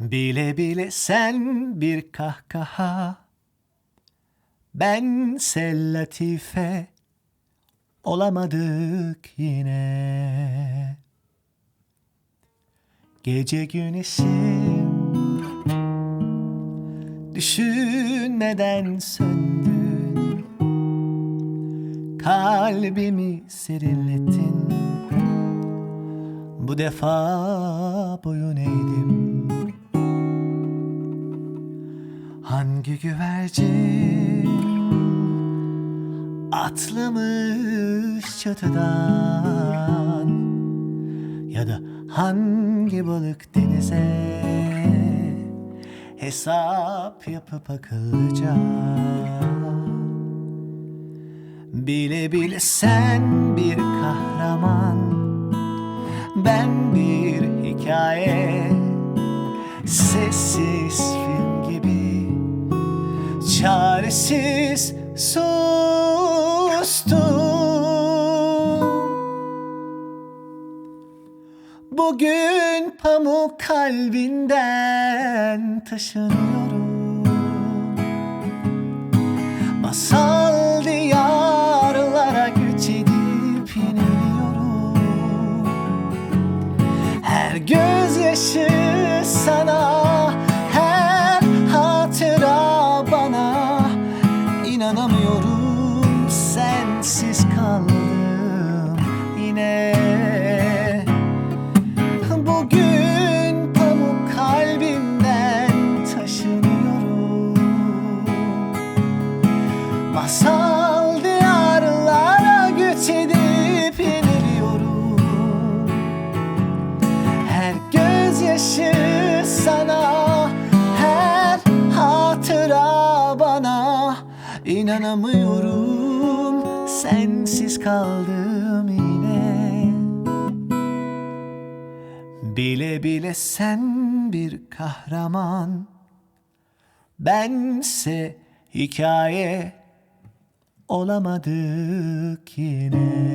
Bile bile sen bir kahkaha. Bense latife Olamadık yine. Gece güneşim Düşünmeden söndün. Kalbimi serinlettin. Bu defa boyun eğdim Hangi güvercin Atlamış çatıdan? Ya da hangi balık denize Hesap yapıp akıllıca? Bile bile sen bir kahraman Ben bir hikaye. Sessiz Çaresiz sustum. Bugün pamuk kalbinden taşınıyorum. Masal diyarlara göç edip iniliyorum. Her gözyaşı sana İnanamıyorum sensiz kaldım yine. Bugün pamuk kalbimden taşınıyorum. Masal İnanamıyorum sensiz kaldım yine. Bile bile sen bir kahraman. Bense hikaye olamadık yine